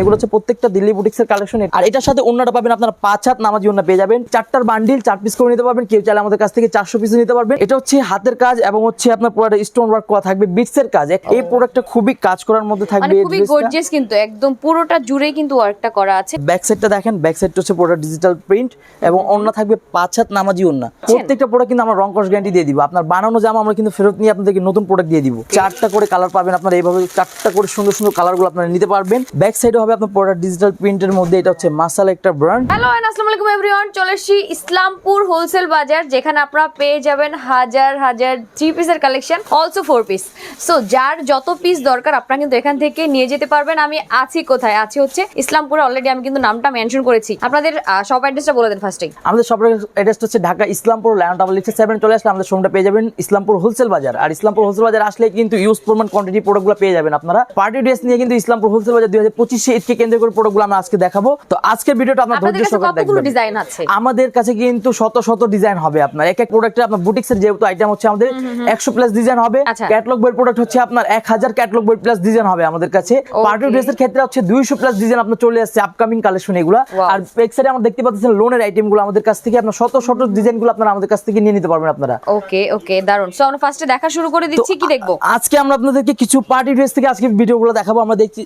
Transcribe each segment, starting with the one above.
এগুলো হচ্ছে প্রত্যেকটা দিল্লি বুটিক্সের কালেকশন আর এটার সাথে অন্যটা পাবেন আপনারা পাঁচ হাত নামাজি অন্য পেয়ে যাবেন। চারটার বান্ডিল চার পিস করে নিতে পারবেন। কেউ চাইলে আমাদের কাছ থেকে চারশো পিস নিতে পারবেন। এটা হচ্ছে হাতের কাজ এবং হচ্ছে আপনার পুরো স্টোন ওয়ার্ক করা থাকবে বিটসের কাজ। এই প্রোডাক্টটা খুবই কাজ করার মধ্যে মানে থাকবে খুবই গর্জিয়াস কিন্তু একদম পুরোটা জুড়ে কিন্তু ওয়ার্কটা করা আছে। ব্যাক সাইডটা দেখেন ব্যাক সাইডটা হচ্ছে পুরো ডিজিটাল প্রিন্ট এবং অন্য থাকবে পাঁচ হাত নামাজি অন্য। প্রত্যেকটা প্রোডাক্ট কিন্তু আমরা রং কস গ্যারান্টি দিয়ে দিব। আপনার বানানো জামা আমরা কিন্তু ফেরত নিয়ে আপনাদেরকে নতুন প্রোডাক্ট দিয়ে দিব। চারটা করে কালার পাবেন আপনারা। এইভাবে চারটা করে সুন্দর সুন্দর কালারগুলো আপনারা নিতে পারবেন। ব্যাক সাইডে হবে আপনার পুরো ডিজিটাল প্রিন্টের মধ্যে এটা হচ্ছে মাসাল একটা ব্র্যান্ড হ্যালো এন্ড আসসালামু আলাইকুম এভরিওয়ান চলে এসেছি ইসলামপুর হোলসেল বাজার যেখানে আপনারা পেয়ে যাবেন হাজার হাজার থ্রি পিসের collection also four piece so যার যত পিস দরকার আপনারা কিন্তু এখান থেকে নিয়ে যেতে পারবেন। আমি আছি কোথায়? আছি হচ্ছে ইসলামপুরে অলরেডি আমি কিন্তু নামটা মেনশন করেছি। আপনাদের সব অ্যাড্রেসটা বলে দেন ফার্স্টেই আমাদের সব অ্যাড্রেসটা হচ্ছে ঢাকা ইসলামপুর লায়ন ডাবল লিখে সেভেন চলে আসলে আমাদের শোরুমটা পেয়ে যাবেন ইসলামপুর হোলসেল বাজার। আর ইসলামপুর হোলসেল বাজার আসলে কিন্তু ইউজ পরিমাণ কোয়ান্টিটি প্রোডাক্টগুলো পেয়ে যাবেন আপনারা। পার্টি ড্রেস নিয়ে কিন্তু ইসলামপুর হোলসেল বাজার দুই হাজার পঁচিশে ঈদকে কেন্দ্র করে প্রোডাক্টগুলো আমরা আজকে দেখাবো। তো আজকের ভিডিওটা আপনার ধৈর্য সহকারে কতগুলো দেখবেন। ডিজাইন আছে? আমাদের কাছে কিন্তু শত শত ডিজাইন হবে আপনার। এক এক প্রোডাক্টের আপনার বুটিক্সের যেহেতু আইটেম হচ্ছে আমাদের একশো প্লাস ডিজাইন হবে। আচ্ছা। ক্যাটলগ বই প্রোডাক্ট হচ্ছে আপনার এক হাজার ক্যাটলগ বই প্লাস ডিজাইন হবে আমাদের কাছে। পার্টি ড্রেসের ক্ষেত্রে হচ্ছে দুইশো প্লাস ডিজাইন আপনার চলে আসছে আপকামিং কালেকশন এগুলো. আর এক্সারে আমরা দেখতে পাচ্ছেন লোনের আইটেমগুলো আমাদের কাছ থেকে। আপনার শত শত ডিজাইনগুলো আপনারা আমাদের কাছ থেকে নিয়ে নিতে পারবেন আপনারা। ওকে ওকে দারুণ সো আমরা ফার্স্টে দেখা শুরু করে দিচ্ছি কি দেখব? আজকে আমরা আপনাদেরকে কিছু পার্টি ড্রেস থেকে আজকে ভিডিওগুলো দেখাবো। আমরা দেখছি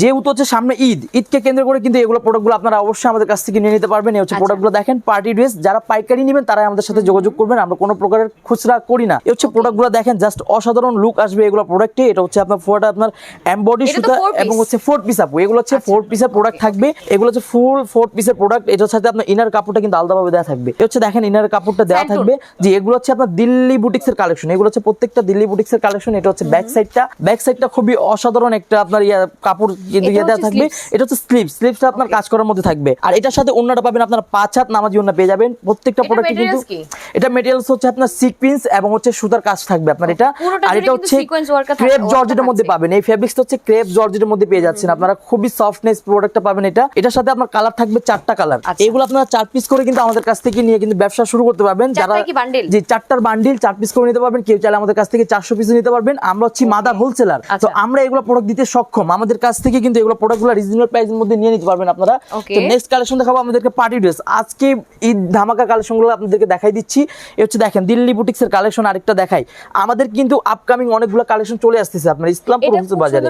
যেহেতু হচ্ছে সামনে ঈদ। ঈদকে কেন্দ্র করে কিন্তু এগুলো প্রোডাক্টগুলো আপনারা অবশ্যই আমাদের কাছ থেকে নিয়ে নিতে পারবেন। এই হচ্ছে আচ্ছা। প্রোডাক্টগুলো দেখেন পার্টি ড্রেস যারা পাইকারি নেবেন তারাই আমাদের সাথে যোগাযোগ করবেন। আমরা কোনো প্রকারের খুচরা করি না। এই হচ্ছে প্রোডাক্টগুলো দেখেন জাস্ট অসাধারণ লুক আসবে এগুলো প্রোডাক্টে এটা হচ্ছে আপনার ফোরটা আপনার এমবডি সুতা এবং হচ্ছে ফোর পিস আপু। এগুলো হচ্ছে আচ্ছা। ফোর পিসের প্রোডাক্ট থাকবে। এগুলো হচ্ছে ফুল ফোর পিসের প্রোডাক্ট এটার সাথে আপনার ইনার কাপড়টা কিন্তু আলাদাভাবে দেওয়া থাকবে। এটা হচ্ছে দেখেন ইনার কাপড়টা দেওয়া থাকবে। যে এগুলো হচ্ছে আপনার দিল্লি বুটিক্সের কালেকশন এগুলো হচ্ছে প্রত্যেকটা দিল্লি বুটিক্সের কালেকশন এটা হচ্ছে ব্যাক সাইডটা ব্যাক সাইডটা খুবই অসাধারণ একটা আপনার ইয়া কাপড় কিন্তু ইয়ে দেওয়া হচ্ছে থাকবে এটা হচ্ছে স্লিপ স্লিপসটা আপনার কাজ করার মধ্যে থাকবে। আর এটার সাথে অন্যটা পাবেন আপনার পাঁচ হাত নামাজি অন্য পেয়ে যাবেন। প্রত্যেকটা প্রোডাক্টে কিন্তু এটা মেটেরিয়ালস হচ্ছে আপনার সিকোয়েন্স এবং হচ্ছে সুতার কাজ থাকবে আপনার এটা। আর এটা হচ্ছে ক্রেপ জর্জেটের মধ্যে পাবেন। এই ফেব্রিক্সটা হচ্ছে ক্রেপ জর্জেটের মধ্যে পেয়ে যাচ্ছেন। আপনারা খুবই সফটনেস প্রোডাক্টটা পাবেন এটা। এটার সাথে আপনার কালার থাকবে চারটা কালার আচ্ছা। এগুলো আপনারা চার পিস করে কিন্তু আমাদের কাছ থেকে নিয়ে কিন্তু ব্যবসা শুরু করতে পারবেন। যারা? জি চারটার বান্ডিল চার পিস করে নিতে পারবেন। কেউ চাইলে আমাদের কাছ থেকে চারশো পিস নিতে পারবেন। আমরা হচ্ছি মাদার হোলসেলার তো আচ্ছা। আমরা এগুলো প্রোডাক্ট দিতে সক্ষম। আমাদের কাছ থেকে কিন্তু এগুলো প্রোডাক্টগুলো রিজনেবল প্রাইসের মধ্যে নিয়ে নিতে পারবেন আপনারা। তো নেক্সট কালেকশন দেখাবো আমাদেরকে পার্টি ড্রেস আজকে ঈদ ধামাকা কালেকশনগুলো আপনাদেরকে দেখাই দিচ্ছি। এ হচ্ছে দেখেন দিল্লি বুটিক্সের কালেকশন আরেকটা দেখাই। আমাদের কিন্তু আপকামিং অনেকগুলো কালেকশন চলে আসতেছে আপনার ইসলামপুর হোলসেল বাজারে।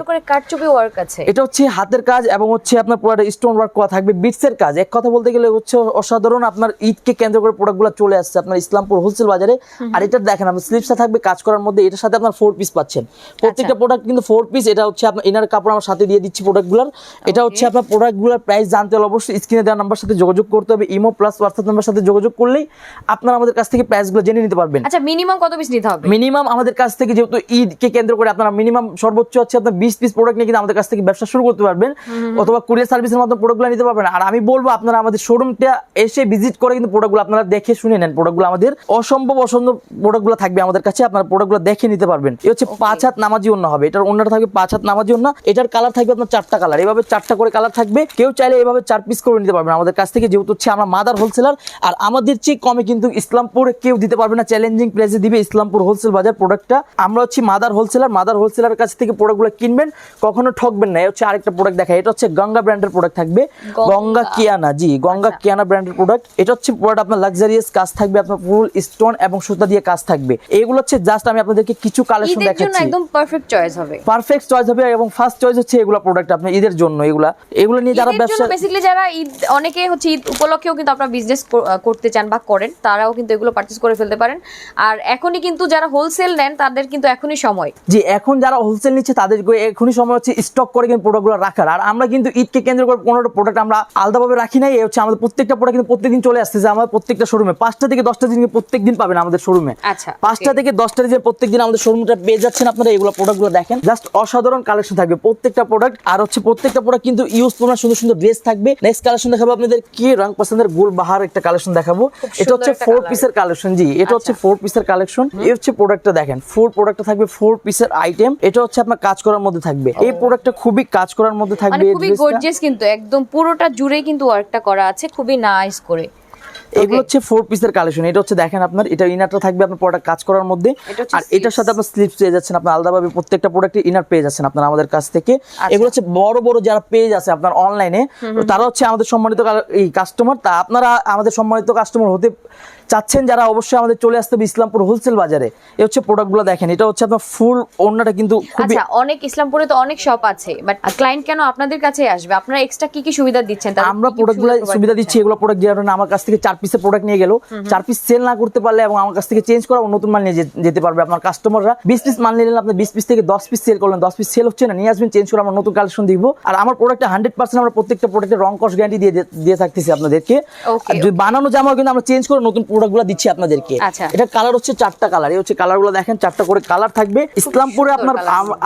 ওয়ার্ক আছে। এটা হচ্ছে হাতের কাজ এবং হচ্ছে আপনার পুরো স্টোন ওয়ার্ক করা থাকবে বিটসের কাজ। এক কথা বলতে গেলে হচ্ছে অসাধারণ আপনার ঈদকে কেন্দ্র করে প্রোডাক্টগুলো চলে আসছে আপনার ইসলামপুর হোলসেল বাজারে। আর এটা দেখেন আপনার স্লিপসটা থাকবে কাজ করার মধ্যে। এটার সাথে আপনার ফোর পিস পাচ্ছেন। প্রত্যেকটা প্রোডাক্ট কিন্তু ফোর পিস এটা হচ্ছে আপনার ইনার কাপড় আমার সাথে দিয়ে দিচ্ছি প্রোডাক্টগুলোর এটা হচ্ছে আপনার প্রোডাক্টগুলোর প্রাইস জানতে হলে অবশ্যই স্ক্রিনে দেওয়া নাম্বার সাথে যোগাযোগ করতে হবে। ইমো প্লাস হোয়াটসঅ্যাপ নাম্বার সাথে যোগাযোগ করলেই আপনারা আমাদের কাছ থেকে প্রাইসগুলো জেনে নিতে পারবেন। আচ্ছা মিনিমাম কত পিস নিতে হবে? মিনিমাম আমাদের কাছ থেকে যেহেতু ঈদকে কেন্দ্র করে আপনারা মিনিমাম সর্বোচ্চ হচ্ছে আপনার বিশ পিস প্রোডাক্ট নিয়ে কিন্তু আমাদের কাছ থেকে ব্যবসা শুরু করতে পারবেন। অথবা কুরিয়ার সার্ভিসের মাধ্যমে প্রোডাক্টগুলো নিতে পারবেন। আর আমি বলব আপনারা আমাদের শোরুমটা এসে ভিজিট করে কিন্তু প্রোডাক্টগুলো আপনারা দেখে শুনে নেন। প্রোডাক্টগুলো আমাদের অসম্ভব অসম্ভব প্রোডাক্টগুলো থাকবে আমাদের কাছে। আপনারা প্রোডাক্টগুলো দেখে নিতে পারবেন। এই হচ্ছে পাঁচ হাত নামাজি অন্য হবে। এটার অন্যটা থাকবে পাঁচ হাত নামাজি অন্য এটার কালার থাকবে আপনার চারটা কালার এভাবে চারটা করে কালার থাকবে। কেউ চাইলে এভাবে চার পিস করে নিতে পারবেন আমাদের কাছ থেকে যেহেতু হচ্ছে আমরা মাদার হোলসেলার আর আমাদের চেয়ে কমে কিন্তু ইসলামপুরে কেউ দিতে পারবে না। চ্যালেঞ্জিং প্রাইসে দিবে ইসলামপুর হোলসেল বাজার প্রোডাক্টটা আমরা হচ্ছে মাদার হোলসেলার মাদার হোলসেলার কাছ থেকে প্রোডাক্টগুলো কিনবেন কখনো ঠকবেন না। হচ্ছে আরেকটা প্রোডাক্ট দেখা এটা হচ্ছে গঙ্গা ব্র্যান্ডের প্রোডাক্ট থাকবে। গঙ্গা। কিয়ানা জি গঙ্গা আচ্ছা। কিয়ানা ব্র্যান্ডের প্রোডাক্ট এটা হচ্ছে প্রোডাক্ট আপনার লাক্সারিয়াস কাজ থাকবে আপনার ফুল স্টোন এবং সুতা দিয়ে কাজ থাকবে। এগুলো হচ্ছে জাস্ট আমি আপনাদেরকে কিছু কালেকশন দেখাচ্ছি। একদম পারফেক্ট চয়েস হবে। পারফেক্ট চয়েস হবে এবং ফার্স্ট চয়েস হচ্ছে এগুলো প্রোডাক্ট আপনি ঈদের জন্য এগুলা এগুলো নিয়ে যারা ব্যবসা বেসিক্যালি যারা ঈদ অনেকে হচ্ছে ঈদ উপলক্ষেও কিন্তু আপনারা বিজনেস করতে চান বা করেন তারাও কিন্তু এগুলো পারচেজ করে ফেলতে পারেন। আর এখনই কিন্তু যারা হোলসেল নেন তাদের কিন্তু এখনই সময়। যে এখন যারা হোলসেল নিচ্ছে তাদের এখনই সময় হচ্ছে স্টক করে কিন্তু প্রোডাক্টগুলো রাখার। আর আমরা কিন্তু ঈদকে কেন্দ্র করে পনেরোটা প্রোডাক্ট আমরা আলাদাভাবে রাখি নাই এই হচ্ছে আমাদের প্রত্যেকটা প্রোডাক্ট কিন্তু প্রত্যেকদিন চলে আসতেছে আমাদের প্রত্যেকটা শোরুমে পাঁচটা থেকে দশটা দিন প্রত্যেক দিন পাবেন আমাদের শোরুমে আচ্ছা, পাঁচটা থেকে দশটা দিন প্রত্যেক দিন আমাদের শোরুমটা পেয়ে যাচ্ছেন আপনারা এগুলো প্রোডাক্টগুলো দেখেন। জাস্ট অসাধারণ কালেকশন থাকবে প্রত্যেকটা প্রোডাক্ট আর হচ্ছে প্রত্যেকটা প্রোডাক্ট কিন্তু ইউজ তোমরা সুন্দর সুন্দর ড্রেস থাকবে। নেক্সট কালেকশন দেখাবো আপনাদের কি রং পছন্দের গোল বাহার একটা কালেকশন দেখাবো। এটা হচ্ছে ফোর। পিসের কালেকশন জি। এটা হচ্ছে ফোর পিসের কালেকশন এই হচ্ছে প্রোডাক্টটা দেখেন। ফোর প্রোডাক্টটা থাকবে ফোর পিসের আইটেম এটা হচ্ছে আপনার কাজ করার মধ্যে থাকবে। এই প্রোডাক্টটা খুবই কাজ করার মধ্যে মানে থাকবে খুবই গর্জিয়াস কিন্তু একদম পুরোটা জুড়ে কিন্তু ওয়ার্কটা করা আছে খুবই নাইস করে। এগুলো হচ্ছে ফোর পিসের কালেকশন এটা হচ্ছে দেখেন আপনার এটা ইনারটা থাকবে আপনার প্রোডাক্ট কাজ করার মধ্যে। আর এটার সাথে আপনার স্লিপস পেয়ে যাচ্ছেন আপনার আলাদাভাবে প্রত্যেকটা প্রোডাক্টে ইনার পেয়ে যাচ্ছেন আপনার আমাদের কাছ থেকে। আচ্ছা। এগুলো হচ্ছে বড় বড় যারা পেজ আছে আপনার অনলাইনে তারা হচ্ছে আমাদের সম্মানিত এই কাস্টমার তা আপনারা আমাদের সম্মানিত কাস্টমার হতে চাচ্ছেন যারা অবশ্যই আমাদের চলে আসতে হবে ইসলামপুর হোলসেল বাজারে। এই হচ্ছে প্রোডাক্টগুলো দেখেন এটা হচ্ছে আপনার ফুল ওড়নাটা কিন্তু খুবই আচ্ছা অনেক ইসলামপুরে তো অনেক শপ আছে বাট ক্লায়েন্ট কেন আপনাদের কাছে আসবে? আপনারা এক্সট্রা কি কি সুবিধা দিচ্ছেন? আমরা প্রোডাক্টগুলো সুবিধা দিচ্ছি এগুলো প্রোডাক্ট যে আমার কাছ থেকে চার পিসের প্রোডাক্ট নিয়ে গেল। চার পিস সেল না করতে পারলে এবং আমার কাছ থেকে চেঞ্জ করা নতুন মাল নিয়ে যেতে পারবে আপনার কাস্টমাররা বিশ পিস মাল নিলেন আপনি বিশ পিস থেকে দশ পিস সেল করলেন দশ পিস সেল হচ্ছে না নিয়ে আসবেন চেঞ্জ করে আমরা নতুন কালেকশন দিব আর আমার প্রোডাক্টে হান্ড্রেড পার্সেন্ট আমরা প্রত্যেকটা প্রোডাক্টের রং কস গ্যারান্টি দিয়ে দিয়ে থাকতেছি আপনাদেরকে। আর যদি বানানো জামা কিন্তু আমরা চেঞ্জ করে নতুন প্রোডাক্টগুলো দিচ্ছি আপনাদেরকে। আচ্ছা। এটা কালার হচ্ছে চারটা কালার এই হচ্ছে কালারগুলো দেখেন চারটা করে কালার থাকবে। ইসলামপুরে আপনার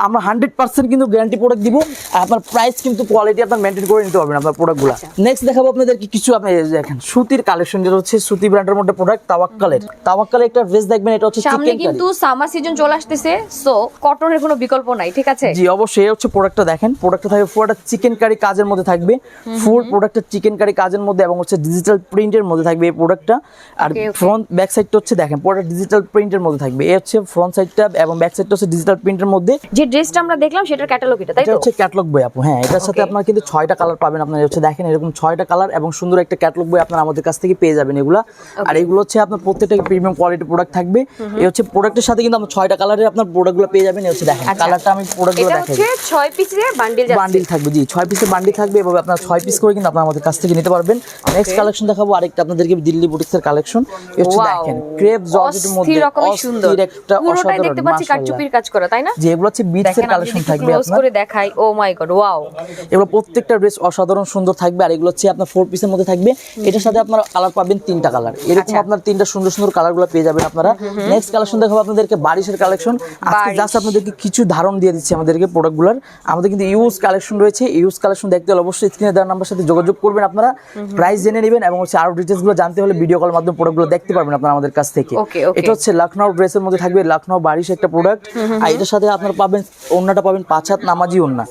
আমরা হান্ড্রেড পার্সেন্ট কিন্তু গ্যারান্টি প্রোডাক্ট দিব। আপনার প্রাইস কিন্তু কোয়ালিটি আপনার মেনটেন করে নিতে পারবেন আপনার প্রোডাক্টগুলো আচ্ছা। নেক্সট দেখাবো আপনাদেরকে কিছু আপনি দেখেন সুতির কালেকশন যেটা হচ্ছে সুতি ব্র্যান্ডের মধ্যে প্রোডাক্ট তাওয়াক্কালের। তাওয়াক্কালের একটা ড্রেস দেখবেন এটা হচ্ছে সামনে চিকেন কিন্তু সামার সিজন চলে আসতেছে সো কটনের কোনো বিকল্প নাই ঠিক আছে? জি অবশ্যই এই হচ্ছে প্রোডাক্টটা দেখেন। প্রোডাক্টটা থাকবে পুরোটা চিকেন কারি কাজের মধ্যে থাকবে। ফুল প্রোডাক্টটা চিকেন কারি কাজের মধ্যে এবং হচ্ছে ডিজিটাল প্রিন্টের মধ্যে থাকবে এই প্রোডাক্টটা আর. ফ্রন্ট ব্যাক সাইডটা হচ্ছে দেখেন পুরোটা ডিজিটাল প্রিন্টের মধ্যে থাকবে। এই হচ্ছে ফ্রন্ট সাইডটা এবং ব্যাক সাইডটা হচ্ছে ডিজিটাল প্রিন্টের মধ্যে। যে ড্রেসটা আমরা দেখলাম সেটার ক্যাটালগ এটা তাই তো? হচ্ছে ক্যাটলগ বই আপু হ্যাঁ এটার সাথে. আপনার কিন্তু ছয়টা কালার পাবেন আপনার। হচ্ছে দেখেন এরকম ছয়টা কালার এবং সুন্দর একটা ক্যাটলগ বই আপনার আমাদের কাছ থেকে পেয়ে যাবেন এগুলা। আর এগুলো হচ্ছে আপনার প্রত্যেকটা প্রিমিয়াম কোয়ালিটি প্রোডাক্ট থাকবে। এই হচ্ছে প্রোডাক্টের সাথে কিন্তু আপনার ছয়টা কালারের আপনার প্রোডাক্টগুলো পেয়ে যাবেন। এই হচ্ছে দেখেন আচ্ছা। কালারটা আমি প্রোডাক্টগুলো দেখাই এটা হচ্ছে ছয় পিসের বান্ডিল যাচ্ছে। বান্ডিল থাকবে জি ছয় পিসের বান্ডিল থাকবে। এভাবে আপনার ছয় পিস করে কিন্তু আপনার আমাদের কাছ থেকে নিতে পারবেন। নেক্সট কালেকশন দেখাবো আরেকটা আপনাদেরকে দিল্লি বুটিক্সের কালেকশন দেখেন ক্রেপ জর্জেটের মধ্যে অস্থির রকমের সুন্দর। একটা পুরোটাই দেখতে পাচ্ছি। কাটচুপির কাজ করা তাই না? যে এগুলো হচ্ছে দেখেন আমি কালেকশন থাকবে আপনার। করে দেখাই ও মাই গড ওয়াও এগুলো প্রত্যেকটা ড্রেস অসাধারণ সুন্দর থাকবে আর এগুলো হচ্ছে আপনার ফোর পিসের মধ্যে থাকবে। এটার সাথে আপনারা কালার পাবেন তিনটা কালার এরকম আচ্ছা। আপনার তিনটা সুন্দর সুন্দর কালারগুলো পেয়ে যাবেন আপনারা। নেক্সট কালেকশন দেখাবো আপনাদেরকে বারিশের কালেকশন আজকে জাস্ট আপনাদেরকে কিছু ধারণ দিয়ে দিচ্ছি আমাদেরকে প্রোডাক্টগুলার আমাদের কিন্তু ইউজ কালেকশন রয়েছে। ইউজ কালেকশন দেখতে হলে অবশ্যই স্ক্রিনে দেওয়ার নাম্বার সাথে যোগাযোগ করবেন আপনারা। প্রাইস জেনে নেবেন এবং হচ্ছে আরও ডিটেলসগুলো জানতে হলে ভিডিও কল মাধ্যমে প্রোডাক্ট গুলো দেখতে পারবেন আপনারা আমাদের কাছ থেকে. এটা হচ্ছে লখনৌ ড্রেসের মধ্যে থাকবে লখনৌ বারিশ একটা প্রোডাক্ট আর এটার সাথে আপনারা পাবেন ওন্নাটা পাবেন পাঁচ হাত নামাজি ওন্না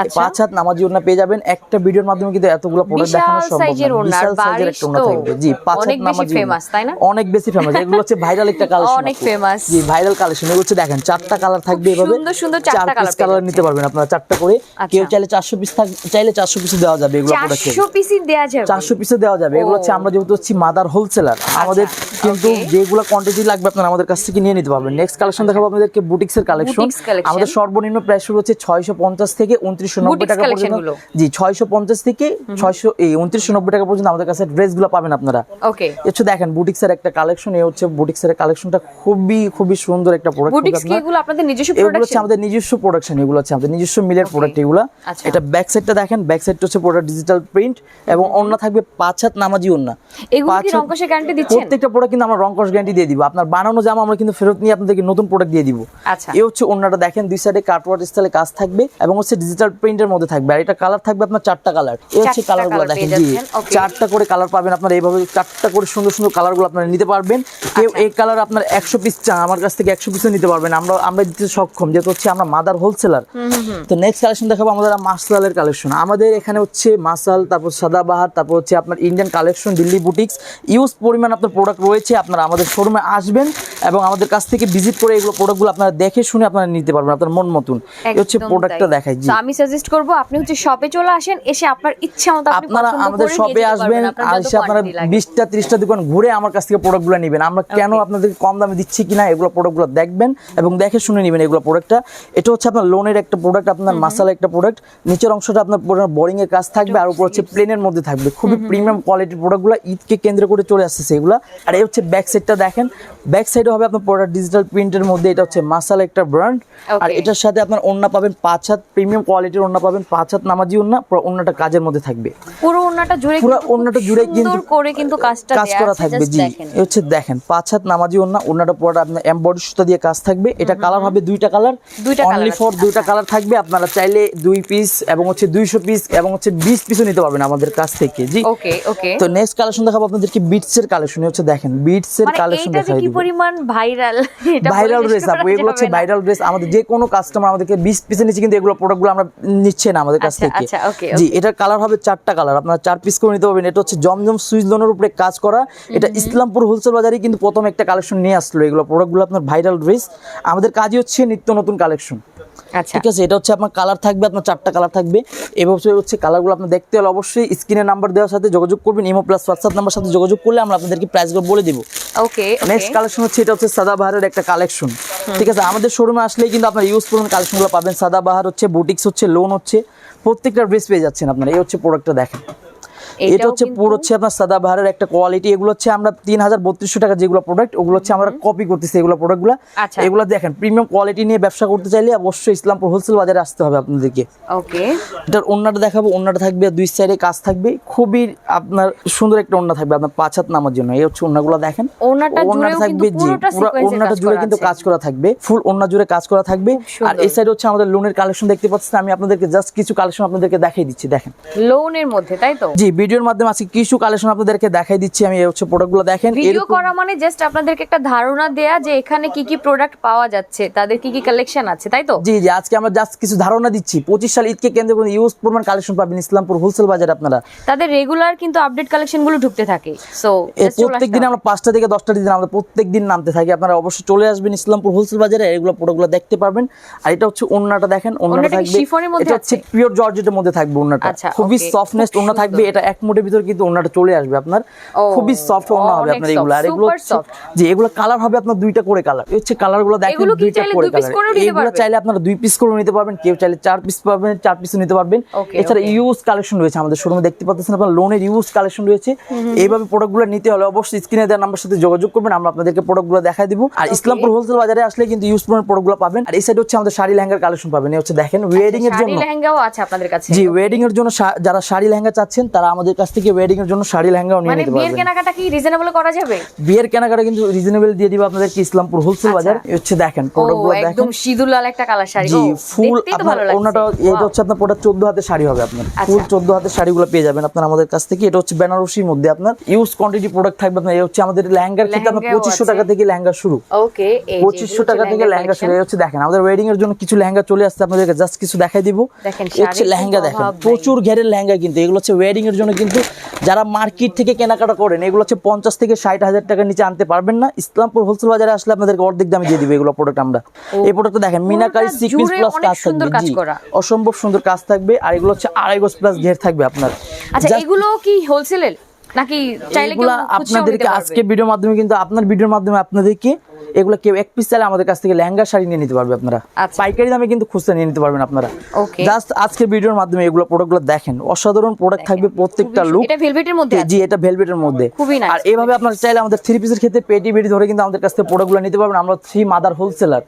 আচ্ছা। পাঁচ হাত নামাজি ওন্না পেয়ে যাবেন। একটা ভিডিওর মাধ্যমে কিন্তু এতগুলো প্রোডাক্ট দেখানো সম্ভব না। বিশাল সাইজের একটা ওন্না থাকবে। জি পাঁচ হাত অনেক বেশি নামাজি ওড়না। তাই না? অনেক বেশি ফেমাস এগুলো হচ্ছে ভাইরাল একটা কালেকশন অনেক famous। জি ভাইরাল কালেকশন এগুলো হচ্ছে দেখেন চারটা কালার থাকবে এভাবে। সুন্দর সুন্দর চারটা পিস পেয়ে কালার নিতে পারবেন আপনারা চারটা করে। আচ্ছা। কেউ চাইলে চারশো পিস চাইলে চারশো পিস দেওয়া যাবে এগুলো প্রোডাক্ট চারশো পিসই দেওয়া যাবে। চারশো পিসে দেওয়া যাবে। এগুলো হচ্ছে আমরা যেহেতু হচ্ছে মাদার হোলসেলার আমাদের কিন্তু যেগুলো কোয়ান্টিটি লাগবে আপনারা আমাদের কাছ থেকে নিয়ে নিতে পারবেন। নেক্সট কালেকশন দেখাবো আপনাদেরকে বুটিক্স এর কালেকশন আমাদের সর্বনিম্ন প্রাইস শুরু হচ্ছে ছয়শো পঞ্চাশ থেকে উনত্রিশশো নব্বই Boutiques টাকা পর্যন্ত। জি ছয়শো পঞ্চাশ থেকে ছয়শো এই উনত্রিশশো নব্বই টাকা পর্যন্ত আমাদের কাছে ড্রেসগুলো পাবেন আপনারা। ওকে হচ্ছে দেখেন বুটিক্স এর একটা কালেকশন এই হচ্ছে বুটিক্স এর কালেকশনটা খুবই খুবই সুন্দর একটা প্রোডাক্ট বুটিক্স কি এগুলো আপনাদের নিজস্ব এগুলো হচ্ছে আমাদের নিজস্ব প্রোডাকশন এগুলো হচ্ছে আমাদের নিজস্ব মিলের প্রোডাক্ট এগুলো। আচ্ছা। এটা ব্যাক সাইডটা দেখেন ব্যাক সাইডটা হচ্ছে পুরো ডিজিটাল প্রিন্ট এবং অন্য থাকবে পাঁচ হাত নামাজি অন্য এগুলো কি রংকশের গ্যারান্টি দিচ্ছেন প্রত্যেকটা প্রোডাক্ট কিন্তু আমরা রংকশ গ্যারান্টি দিয়ে দিব। আপনার বানানো জামা আমরা কিন্তু ফেরত নিয়ে আপনাদেরকে নতুন প্রোডাক্ট দিয়ে দিব। আচ্ছা। এই হচ্ছে অন্যটা দেখেন দুই সাইডে কাটওয়ার্ড স্টাইলে কাজ থাকবে এবং হচ্ছে ডিজিটাল প্রিন্টের মধ্যে থাকবে। আর এটা কালার থাকবে আপনার চারটা কালার এই হচ্ছে কালারগুলো দেখেন জি। চারটা করে কালার পাবেন আপনারা এইভাবে চারটা করে সুন্দর সুন্দর কালারগুলো আপনারা নিতে পারবেন। কেউ আচ্ছা। এই কালার আপনার একশো পিস চান আমার কাছ থেকে একশো পিসও নিতে পারবেন। আমরা আমরা দিতে সক্ষম যেহেতু হচ্ছে আমরা মাদার হোলসেলার তো নেক্সট কালেকশন দেখাবো আমাদের মাসালের কালেকশন আমাদের এখানে হচ্ছে মাসাল তারপর সাদাবাহার তারপর হচ্ছে আপনার Indian collection Delhi boutiques huge পরিমাণ আপনার প্রোডাক্ট রয়েছে আপনারা আমাদের শোরুমে আসবেন এবং আমাদের কাছ থেকে ভিজিট করে এগুলো প্রোডাক্টগুলো আপনারা দেখে শুনে আপনারা নিতে পারবেন আপনার মন মতন। এই হচ্ছে প্রোডাক্টটা দেখাই জি। আমি সাজেস্ট করব আপনি হচ্ছে শপে চলে আসেন এসে আপনার ইচ্ছা মতো আপনি আপনারা আমাদের শপে আসবেন আর এসে আপনারা quantity লাগে। বিশটা ত্রিশটা দোকান ঘুরে আমার কাছ থেকে প্রোডাক্টগুলো নেবেন। আমরা কেন আপনাদেরকে কম দামে দিচ্ছি কিনা এগুলো প্রোডাক্টগুলো দেখবেন এবং দেখে শুনে নেবেন এগুলো প্রোডাক্টটা এটা হচ্ছে আপনার লোনের একটা প্রোডাক্ট আপনার মাসালা একটা প্রোডাক্ট নিচের অংশটা আপনার বোরিং এর কাজ থাকবে আর উপর হচ্ছে প্লেনের মধ্যে থাকবে। খুবই প্রিমিয়াম কোয়ালিটির প্রোডাক্টগুলো ঈদকে কেন্দ্র করে চলে আসছে এগুলো। আর এই হচ্ছে ব্যাক সাইডটা দেখেন। ব্যাক সাইডে হবে আপনার প্রোডাক্ট ডিজিটাল প্রিন্টের মধ্যে এটা হচ্ছে মাসালা একটা ব্র্যান্ড আর এটার সাথে আপনার ওন্না পাবেন পাঁচ হাত প্রিমিয়াম কোয়ালিটির ওন্না পাবেন পাঁচ হাত নামাজি ওন্না পুরো ওন্নাটা কাজের মধ্যে থাকবে। পুরো ওন্নাটা জুড়ে পুরো ওড়নাটা জুড়ে কিন্তু করে কিন্তু কাজটা কাজ করা থাকবে জি। দেখেন। এ হচ্ছে দেখেন পাঁচ হাত নামাজি ওন্না ওন্নাটা পুরোটা আপনার এমবডি সুতা দিয়ে কাজ থাকবে। এটা কালার হবে দুইটা কালার অনলি ফর দুইটা আচ্ছা। কালার থাকবে। আপনারা চাইলে দুই পিস এবং হচ্ছে দুইশো পিস এবং হচ্ছে বিশ পিসও নিতে পারবেন আমাদের কাছ থেকে জি। ওকে ওকে তো নেক্সট কালেকশন দেখাবো আপনাদেরকে বিটস এর কালেকশন হচ্ছে দেখেন বিটস এর মানে কালেকশন যে দেখাই কি দিব। পরিমাণ ভাইরাল এটা ভাইরাল ড্রেস আপু এগুলো হচ্ছে ভাইরাল ড্রেস আমাদের যে কোনো কাস্টমার আমাদেরকে বিশ পিসের নিচে কিন্তু এগুলো প্রোডাক্টগুলো আমরা নিচ্ছে না আমাদের কাছ আচ্ছা, থেকে। আচ্ছা, জি এটার কালার হবে চারটা কালার আপনারা চার পিস করে নিতে পারবেন। এটা হচ্ছে জমজম সুইচ লোনের উপরে কাজ করা। এটা ইসলামপুর হোলসেল বাজারে কিন্তু প্রথম একটা কালেকশন নিয়ে আসলো এগুলো প্রোডাক্টগুলো আপনার ভাইরাল ড্রেস আমাদের কাজই হচ্ছে নিত্য নতুন কালেকশন আচ্ছা। ঠিক আছে এটা হচ্ছে আপনার কালার থাকবে আপনার চারটা কালার থাকবে। এবছর হচ্ছে কালারগুলো আপনার দেখতে হলে অবশ্যই স্ক্রিনের নাম্বার দেওয়ার সাথে যোগাযোগ করবেন। ইমো প্লাস হোয়াটসঅ্যাপ নাম্বার সাথে যোগাযোগ করলে আমরা আপনাদেরকে প্রাইসগুলো বলে দিব। ওকে নেক্সট কালেকশন হচ্ছে এটা হচ্ছে সাদাবাহারের একটা কালেকশন ঠিক আছে আমাদের শোরুমে আসলেই কিন্তু আপনার ইউজ করুন কালেকশনগুলো পাবেন। সাদাবাহার হচ্ছে বুটিক্স হচ্ছে লোন হচ্ছে প্রত্যেকটা ড্রেস পেয়ে যাচ্ছেন আপনারা। এই হচ্ছে প্রোডাক্টটা দেখেন। এটা হচ্ছে পুরো হচ্ছে আপনার সাদাবাহারের একটা কোয়ালিটি এগুলো হচ্ছে আমরা তিন হাজার বত্রিশশো টাকা যেগুলো প্রোডাক্ট ওগুলো হচ্ছে আমরা কপি করতেছি এগুলো প্রোডাক্টগুলো আচ্ছা। এগুলো দেখেন প্রিমিয়াম কোয়ালিটি নিয়ে ব্যবসা করতে চাইলে অবশ্যই ইসলামপুর হোলসেল বাজারে আসতে হবে আপনাদেরকে। ওকে। এটার ওন্নাটা দেখাবো ওন্নাটা থাকবে দুই সাইডে কাজ থাকবে। খুবই আপনার সুন্দর একটা ওন্না থাকবে আপনার পাঁচ হাত নামার জন্য। এই হচ্ছে ওন্নাগুলো দেখেন। ওড়নাটা থাকবে জি পুরো জুড়ে কিন্তু কাজ করা থাকবে। ফুল ওন্না জুড়ে কাজ করা থাকবে। আর এই সাইড হচ্ছে আমাদের লোনের কালেকশন দেখতে পাচ্ছেন আমি আপনাদেরকে জাস্ট কিছু কালেকশন আপনাদেরকে দেখাই দিচ্ছি দেখেন। লোনের মধ্যে তাই তো? জি ভিডিওর মাধ্যমে আজকে কিছু কালেকশন আপনাদেরকে দেখাই দিচ্ছি আমি এই হচ্ছে প্রোডাক্টগুলো দেখেন। ভিডিও করা মানে জাস্ট আপনাদেরকে একটা ধারণা দেয়া যে এখানে কি কি প্রোডাক্ট পাওয়া যাচ্ছে তাদের কি কি কালেকশন আছে তাই তো? জি জি আজকে আমরা জাস্ট কিছু ধারণা দিচ্ছি। পঁচিশ সাল ঈদকে কেন্দ্র করে ইউজ পরিমাণ কালেকশন পাবেন ইসলামপুর হোলসেল বাজারে আপনারা। তাদের রেগুলার কিন্তু আপডেট কালেকশনগুলো ঢুকতে থাকে। সো এই প্রত্যেক দিন আমরা পাঁচটা থেকে দশটা দিন আমরা প্রত্যেক দিন নামতে থাকি। আপনারা অবশ্যই চলে আসবেন ইসলামপুর হোলসেল বাজারে এগুলো প্রোডাক্টগুলো দেখতে পারবেন। আর এটা হচ্ছে ওন্নাটা দেখেন ওন্নাটা থাকবে এটা হচ্ছে পিওর জর্জেটের মধ্যে থাকবে ওন্নাটা আচ্ছা, খুবই সফটনেস ওন্না থাকবে এটা এক মুঠের ভিতর কিন্তু ওন্নাটা চলে আসবে আপনার। খুবই সফট ওন্না হবে আপনার এগুলো। আর এগুলো হচ্ছে। যে এগুলো কালার হবে আপনার দুইটা করে কালার হচ্ছে কালারগুলো দেখেন এগুলো কি দুইটা করে কালার নিতে এগুলো চাইলে আপনারা দুই পিস করে নিতে পারবেন কেউ চাইলে চার পিস পাবেন চার পিসও নিতে পারবেন। এছাড়া ইউজ কালেকশন রয়েছে আমাদের শোরুমে দেখতে পাচ্ছেন আপনার লোনের ইউজ কালেকশন রয়েছে। এইভাবে প্রোডাক্টগুলো নিতে হলে অবশ্যই স্ক্রিনে দেওয়ার নাম্বার সাথে যোগাযোগ করবেন আমরা আপনাদেরকে প্রোডাক্টগুলো দেখাই দিব। আর ইসলামপুর হোলসেল বাজারে আসলে কিন্তু ইউজ প্রোডাক্টগুলো পাবেন। আর এই সাইড হচ্ছে আমাদের শাড়ি লেহেঙ্গার কালেকশন পাবেন। এই হচ্ছে দেখেন ওয়েডিং এর আচ্ছা, শাড়ি জন্য। লেহেঙ্গাও আছে আপনাদের কাছে। জি ওয়েডিং এর জন্য যারা শাড়ি লেহেঙ্গা চাচ্ছেন তারা আমাদের কাছ থেকে ওয়েডিং এর জন্য শাড়ি লেহেঙ্গাও নিয়ে মানে নিতে বিয়ের পারবেন। কেনাকাটা কি রিজনেবল করা যাবে? বিয়ের কেনাকাটা কিন্তু রিজনেবল দিয়ে দিব আপনাদেরকে ইসলামপুর হোলসেল আচ্ছা। বাজার। এই হচ্ছে দেখেন প্রোডাক্টগুলো দেখেন। একদম সিঁদুর লাল একটা কালার শাড়ি। জি ফুল আপনার ওনাটা এটা হচ্ছে আপনার প্রোডাক্ট চোদ্দ হাতের শাড়ি হবে আপনার। আচ্ছা। ফুল চোদ্দ হাতের শাড়িগুলো পেয়ে যাবেন আপনার আমাদের কাছ থেকে। এটা হচ্ছে বেনারসির মধ্যে আপনার ইউজ কোয়ান্টিটি প্রোডাক্ট থাকবে আপনার। এই হচ্ছে আমাদের লেহেঙ্গার ক্ষেত্রে আপনার লেহেঙ্গাও পঁচিশশো আছে। টাকা থেকে লেহেঙ্গা শুরু। ওকে এই যে পঁচিশশো এগুলো টাকা থেকে লেহেঙ্গা শুরু। এই হচ্ছে দেখেন আমাদের ওয়েডিং এর জন্য কিছু লেহেঙ্গা চলে আসছে। আপনাদেরকে জাস্ট কিছু দেখাই দিব। দেখেন, এই হচ্ছে লেহেঙ্গা দেখেন। প্রচুর ঘেরের লেহেঙ্গা কিন্তু। এগুলো হচ্ছে ওয়েডিং এর জন্য কিন্তু যারা মার্কেট থেকে কেনাকাটা করেন এগুলো হচ্ছে পঞ্চাশ থেকে ষাট হাজার টাকার নিচে আনতে পারবেন না। ইসলামপুর হোলসেল বাজারে আসলে আপনাদেরকে অর্ধেক দামে দিয়ে দিবে এগুলো প্রোডাক্ট আমরা। এই প্রোডাক্টটা দেখেন মিনাকারি সিকোয়েন্স প্লাস কাজ থাকবে করা। অসম্ভব সুন্দর কাজ থাকবে আর এগুলো হচ্ছে আড়াই গজ প্লাস ঘের থাকবে আপনার। আচ্ছা এগুলো কি হোলসেলের নাকি চাইলে আপনাদেরকে আজকে ভিডিওর মাধ্যমে কিন্তু আপনার ভিডিওর মাধ্যমে আপনাদেরকে এগুলো কেউ এক পিস চাইলে আমাদের কাছ থেকে লেহেঙ্গা শাড়ি নিয়ে নিতে পারবে আপনারা। আচ্ছা। পাইকারি দামে কিন্তু খুচরা নিয়ে নিতে পারবেন আপনারা। জাস্ট আজকে ভিডিওর মাধ্যমে এগুলো প্রোডাক্টগুলো দেখেন। অসাধারণ প্রোডাক্ট থাকবে প্রত্যেকটা লুক এটা ভেলভেটের মধ্যে জি এটা ভেলভেটের মধ্যে। আর এইভাবে আপনারা চাইলে আমাদের থ্রি পিসের ক্ষেত্রে পেটি বেটি ধরে কিন্তু আমাদের কাছ থেকে প্রোডাক্টগুলো নিতে পারবেন। আমরা থ্রি মাদার হোলসেলার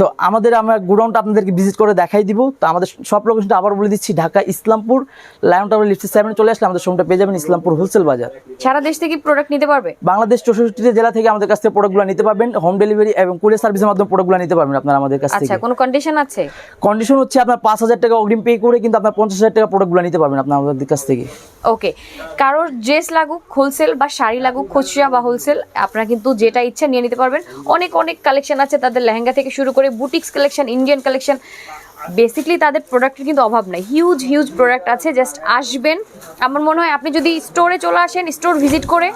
তো আমাদের আমরা গুডাউনটা আপনাদেরকে ভিজিট করে দেখাই দিব। তো আমাদের সব লোকেশনটা আবার বলে দিচ্ছি Dhaka Islampur Lion Tower lift seven চলে আসলে আমাদের শোরুমটা পেয়ে যাবেন ইসলামপুর হোলসেল বাজার। সারা দেশ থেকে প্রোডাক্ট নিতে পারবে? বাংলাদেশ চৌষট্টি জেলা থেকে আমাদের কাছ থেকে প্রোডাক্টগুলো নিতে পারবেন। হোম ডেলিভারি এবং কুরিয়ার সার্ভিসের মাধ্যমে প্রোডাক্টগুলো নিতে পারবেন আপনারা আমাদের কাছ আচ্ছা থেকে। কোনো কন্ডিশন আছে? কন্ডিশন হচ্ছে আপনার পাঁচ হাজার টাকা অগ্রিম পে করে কিন্তু আপনার পঞ্চাশ হাজার টাকা প্রোডাক্টগুলো নিতে পারবেন আপনার আমাদের কাছ থেকে। ওকে কারোর ড্রেস লাগুক হোলসেল বা শাড়ি লাগুক খুচরা বা হোলসেল আপনারা কিন্তু যেটা ইচ্ছা নিয়ে নিতে পারবেন। অনেক অনেক কালেকশন আছে তাদের লেহেঙ্গা থেকে শুরু করে boutiques collection Indian collection basically তাদের প্রোডাক্টের কিন্তু অভাব নাই। হিউজ হিউজ প্রোডাক্ট আছে জাস্ট আসবেন। আমার মনে হয় আপনি যদি স্টোরে চলে আসেন স্টোর ভিজিট করে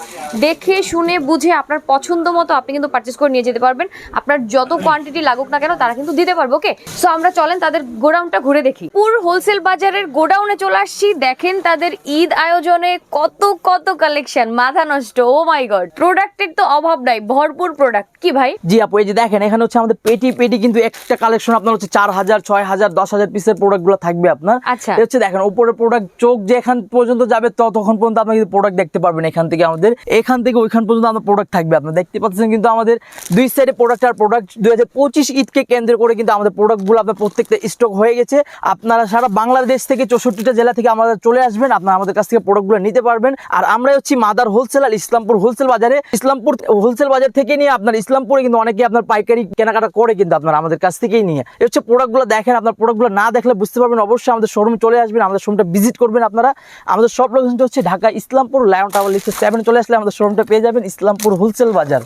দেখে, শুনে, বুঝে আপনার পছন্দ মতো আপনি কিন্তু পারচেস করে নিয়ে যেতে পারবেন। আপনার যত কোয়ান্টিটি লাগুক না কেন, তারা কিন্তু দিতে পারব ওকে সো আমরা চলেন তাদের গোডাউনটা ঘুরে দেখি। পুর হোলসেল বাজারের গোডাউনে চলে আসছি। দেখেন তাদের ঈদ আয়োজনে কত কত কালেকশন মাথা নষ্ট ও মাই গড প্রোডাক্টের তো অভাব নাই, ভরপুর প্রোডাক্ট কি ভাই? জি আপু, এই যে দেখেন, এখানে হচ্ছে আমাদের পেটি পেটি কিন্তু একটা কালেকশন আপনার হচ্ছে চার হাজার, ছয় হাজার দশ হাজার পিসের প্রোডাক্টগুলো থাকবে আপনার। আচ্ছা। হচ্ছে দেখেন উপরে প্রোডাক্ট চোখ যে এখান পর্যন্ত যাবে ততক্ষণ পর্যন্ত আপনি কিন্তু প্রোডাক্ট দেখতে পারবেন এখান থেকে আমাদের। এখান থেকে ওইখান পর্যন্ত আমাদের প্রোডাক্ট থাকবে আপনার। দেখতে পাচ্ছেন কিন্তু আমাদের দুই সাইডে প্রোডাক্ট আর প্রোডাক্ট দুই হাজার পঁচিশ ঈদকে কেন্দ্র করে কিন্তু আমাদের প্রোডাক্টগুলো আপনার প্রত্যেকটা স্টক হয়ে গেছে। আপনারা সারা বাংলাদেশ থেকে চৌষট্টিটা জেলা থেকে আমাদের চলে আসবেন। আপনারা আমাদের কাছ থেকে প্রোডাক্টগুলো নিতে পারবেন। আর আমরা হচ্ছি মাদার হোলসেলার ইসলামপুর হোলসেল বাজারে। ইসলামপুর হোলসেল বাজার থেকে নিয়ে আপনার ইসলামপুরে কিন্তু অনেকে আপনার পাইকারি কেনাকাটা করে কিন্তু আপনার আমাদের কাছ থেকেই নিয়ে। এই হচ্ছে প্রোডাক্টগুলো দেখেন আপনার প্রোডাক্টগুলো না দেখলে বুঝতে পারবেন। অবশ্যই আমাদের শোরুমে চলে আসবেন আমাদের শোরুমটা ভিজিট করবেন আপনারা। আমাদের সব লোকেশনটা হচ্ছে ঢাকা ইসলামপুর লায়ন টাওয়ার লিখে সেভেন চলে আসলে আমাদের শোরুমটা পেয়ে যাবেন ইসলামপুর হোলসেল বাজার।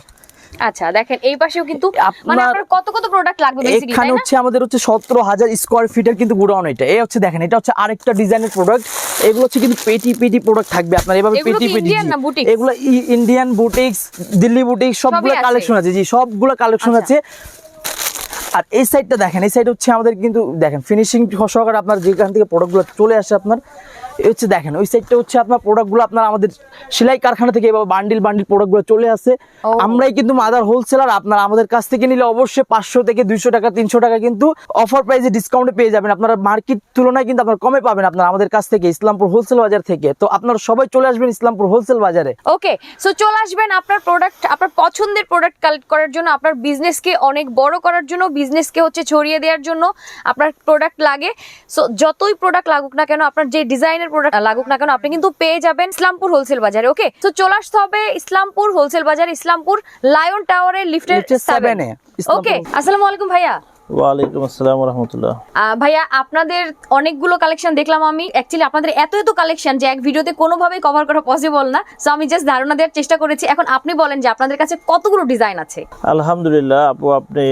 আচ্ছা দেখেন এই পাশেও কিন্তু মানে আপনার কত কত প্রোডাক্ট লাগবে বেসিক্যালি এখানে হচ্ছে আমাদের হচ্ছে সতেরো হাজার স্কোয়ার ফিটের কিন্তু গোডাউন এটা। এই হচ্ছে দেখেন এটা হচ্ছে আরেকটা ডিজাইনের প্রোডাক্ট এগুলো হচ্ছে কিন্তু পেটি পেটি প্রোডাক্ট থাকবে আপনার। এভাবে পেটি পেটি? এগুলো ইন্ডিয়ান বুটিক্স দিল্লি বুটিক্স সবগুলো? কালেকশন আছে। জি সবগুলো কালেকশন আচ্ছা। আছে। আর এই সাইডটা দেখেন, এই সাইড হচ্ছে আমাদের কিন্তু দেখেন ফিনিশিং সহকারে আপনার যেখান থেকে প্রোডাক্টগুলো চলে আসে আপনার হচ্ছে দেখেন ওই সাইডটা হচ্ছে আপনার প্রোডাক্টগুলো আপনার আমাদের সেলাই কারখানা থেকে এভাবে বান্ডিল বান্ডিল প্রোডাক্টগুলো চলে আসে। আমরাই কিন্তু মাদার হোলসেলার আপনার আমাদের কাছ থেকে নিলে অবশ্যই পাঁচশো থেকে দুইশো টাকা তিনশো টাকা কিন্তু অফার প্রাইসে ডিসকাউন্টে পেয়ে যাবেন। আপনারা মার্কেট তুলনায় কিন্তু আপনার কমে পাবেন আপনার আমাদের কাছ থেকে ইসলামপুর হোলসেল বাজার থেকে। তো আপনারা সবাই চলে আসবেন ইসলামপুর হোলসেল বাজারে। ওকে সো চলে আসবেন আপনার প্রোডাক্ট আপনার পছন্দের প্রোডাক্ট কালেক্ট করার জন্য আপনার বিজনেসকে অনেক বড় করার জন্য বিজনেসকে হচ্ছে ছড়িয়ে দেওয়ার জন্য আপনার প্রোডাক্ট লাগে। সো যতই প্রোডাক্ট লাগুক না কেন আপনার যে ডিজাইনের প্রোডাক্ট লাগুক না কেন আপনি কিন্তু পেয়ে যাবেন ইসলামপুর হোলসেল বাজারে ওকে তো চলে আসতে হবে ইসলামপুর হোলসেল বাজার ইসলামপুর লায়ন টাওয়ারের লিফটের লিফটের সেভেন এ, ওকে আসসালামু আলাইকুম ভাইয়া। ওয়ালাইকুম আসসালাম রহমতুল্লাহ ভাইয়া আপনাদের অনেকগুলো কালেকশন দেখলাম আমি। অ্যাকচুয়ালি আপনাদের এত এত কালেকশন যে এক ভিডিওতে কোনোভাবেই কভার করা পসিবল না। সো আমি জাস্ট ধারণা দেওয়ার চেষ্টা করেছি। এখন আপনি বলেন যে আপনাদের কাছে কতগুলো ডিজাইন আছে? আলহামদুলিল্লাহ আপু আপনি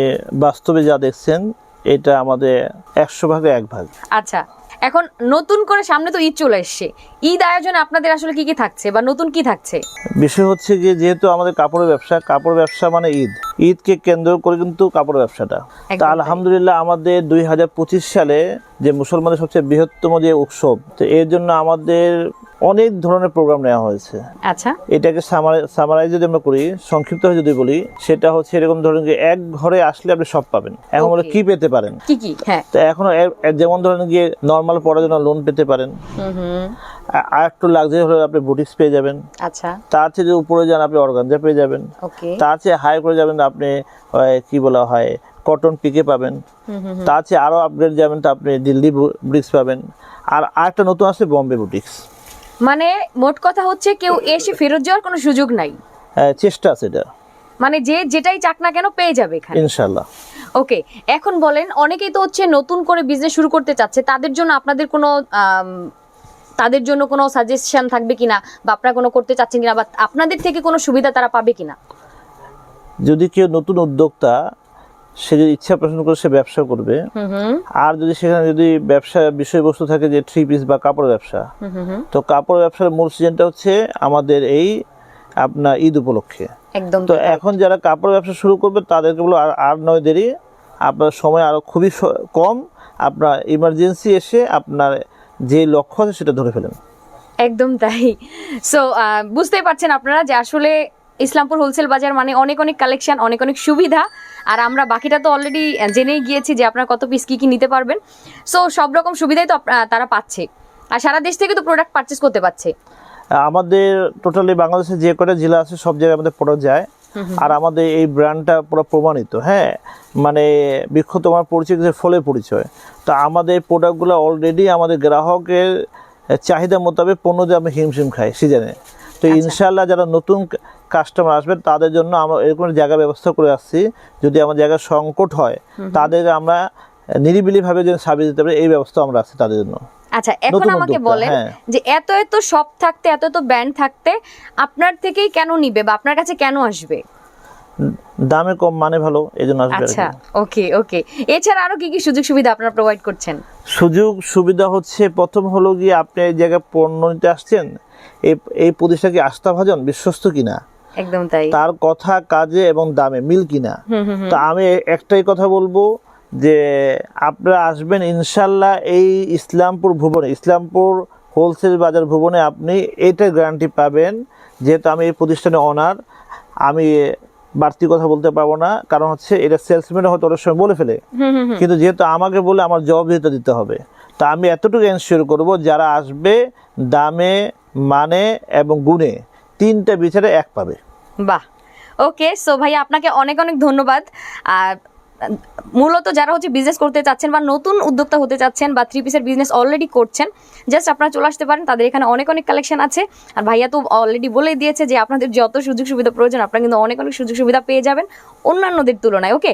বাস্তবে যা দেখছেন এটা আমাদের একশো ভাগে এক ভাগ। আচ্ছা। এখন নতুন করে সামনে তো ঈদ চলে এসছে। ঈদ আয়োজনে আপনাদের আসলে কি কি থাকছে বা নতুন কি থাকছে? বিষয় হচ্ছে যে যেহেতু আমাদের কাপড়ের ব্যবসা কাপড় ব্যবসা মানে ঈদ। ঈদকে কেন্দ্র করে কিন্তু কাপড় ব্যবসাটা। তা আলহামদুলিল্লাহ আমাদের দুই হাজার পঁচিশ সালে যে মুসলমানের সবচেয়ে বৃহত্তম যে উৎসব তো এর জন্য আমাদের অনেক ধরনের প্রোগ্রাম নেওয়া হয়েছে। আচ্ছা। এটাকে সামারাইজ যদি আমরা করি সংক্ষিপ্ত হয়ে যদি বলি সেটা হচ্ছে এরকম ধরনের যে এক ঘরে আসলে আপনি সব পাবেন। এখন বলে. কি পেতে পারেন? কি কি? হ্যাঁ। তো এখনও যেমন ধরেন গিয়ে নর্মাল পড়ার জন্য লোন পেতে পারেন। আর একটু লাগজারি হলে আপনি বুটিক্স পেয়ে যাবেন। আচ্ছা। তার চেয়ে উপরে যান আপনি অর্গানজা পেয়ে যাবেন। ওকে তার চেয়ে হাই করে যাবেন আপনি কি বলা হয় কটন পিকে পাবেন। তার চেয়ে আরও আপগ্রেড যাবেন তো আপনি দিল্লি বুটিক্স পাবেন। আর আরেকটা নতুন আছে বম্বে বুটিক্স মানে মোট কথা হচ্ছে কেউ এসে ফেরত যাওয়ার কোনো সুযোগ নাই। চেষ্টা আছে এটা। মানে যে যেটাই চাক না কেন পেয়ে যাবে এখানে। ইনশাল্লাহ ওকে এখন বলেন অনেকেই তো হচ্ছে নতুন করে বিজনেস শুরু করতে চাচ্ছে তাদের জন্য আপনাদের কোনো তাদের জন্য কোনো সাজেশন থাকবে কিনা? বা আপনারা কোনো করতে চাচ্ছেন কিনা? বা আপনাদের থেকে কোনো সুবিধা তারা পাবে কিনা? যদি কেউ নতুন উদ্যোক্তা সে যদি ইচ্ছা পোষণ করে সে ব্যবসা করবে। আর যদি সেখানে যদি ব্যবসা বিষয়বস্তু থাকে যে থ্রি পিস বা কাপড় ব্যবসা তো কাপড় ব্যবসার মূল সিজনটা হচ্ছে আমাদের এই আপনার ঈদ উপলক্ষে। একদম তো এখন যারা কাপড় ব্যবসা শুরু করবে তাদেরকে বলো আর আর নয় দেরি আপনার সময় আরও খুবই কম। আপনার ইমার্জেন্সি এসে আপনার যে লক্ষ্য আছে সেটা ধরে ফেলেন। একদম তাই। সো বুঝতেই পারছেন আপনারা যে আসলে ইসলামপুর হোলসেল বাজার মানে অনেক অনেক কালেকশন অনেক অনেক সুবিধা। আর আমরা বাকিটা তো অলরেডি জেনেই গিয়েছি যে আপনারা কত পিস কী কী নিতে পারবেন। সো সব রকম সুবিধাই তো তারা পাচ্ছে। আর সারা দেশ থেকে তো প্রোডাক্ট পারচেস করতে পারছে। আমাদের টোটালি বাংলাদেশে যে কটা জেলা আছে সব জায়গায় আমাদের প্রোডাক্ট যায়। আর আমাদের এই ব্র্যান্ডটা পুরো প্রমাণিত হ্যাঁ? মানে বৃক্ষ তোমার পরিচয় ফলে পরিচয়। তো আমাদের প্রোডাক্টগুলো অলরেডি আমাদের গ্রাহকের চাহিদা মোতাবেক পণ্য দিয়ে আমরা হিমশিম খাই সিজনে তো ইনশাল্লাহ যারা নতুন কাস্টমার আসবে তাদের জন্য আমরা এরকম জায়গা ব্যবস্থা করে আসছি। যদি আমার জায়গার সংকট হয় তাদের আমরা নিরিবিলিভাবে যেন সার্ভিস দিতে পারি এই ব্যবস্থা আমরা আছি তাদের জন্য। আচ্ছা এখন আমাকে বলেন হ্যাঁ। যে এত এত শপ থাকতে এত এত ব্র্যান্ড থাকতে আপনার থেকেই কেন নিবে বা আপনার কাছে কেন আসবে? দামে কম মানে ভালো এই জন্য আসবে আচ্ছা ওকে ওকে এছাড়া আরও কি কি সুযোগ সুবিধা আপনারা প্রোভাইড করছেন? সুযোগ সুবিধা হচ্ছে প্রথম হলো গিয়ে আপনি এই জায়গায় পণ্য নিতে আসছেন এই এই প্রতিষ্ঠান কি আস্থাভাজন বিশ্বস্ত কিনা? একদম তাই। তার কথা কাজে এবং দামে মিল কিনা। তো আমি একটাই কথা বলব যে আপনারা আসবেন ইনশাল্লাহ এই ইসলামপুর ভুবনে। ইসলামপুর হোলসেল বাজার ভুবনে আপনি এইটার গ্যারান্টি পাবেন যেহেতু আমি এই প্রতিষ্ঠানে অনার আমি বাড়তি কথা বলতে পারব না কারণ হচ্ছে এটা সেলসম্যান হয়তো অনেক সময় বলে ফেলে। কিন্তু যেহেতু আমাকে বলে আমার জবাবদিহিতা দিতে হবে তা আমি এতটুকু এনশিওর করব যারা আসবে দামে মানে এবং গুণে। তিনটা বিচারে এক পাবে। বাহ। ওকে, সো ভাই আপনাকে অনেক অনেক ধন্যবাদ। আর মূলত যারা হচ্ছে বিজনেস করতে চাচ্ছেন বা নতুন উদ্যোক্তা হতে চাচ্ছেন বা থ্রি পিসের বিজনেস অলরেডি করছেন জাস্ট আপনারা চলে আসতে পারেন, তাদের এখানে অনেক অনেক কালেকশন আছে। আর ভাইয়া তো অলরেডি বলেই দিয়েছে যে আপনাদের যত সুযোগ সুবিধা প্রয়োজন, আপনারা কিন্তু অনেক অনেক সুযোগ সুবিধা পেয়ে যাবেন অন্যান্যদের তুলনায়, ওকে?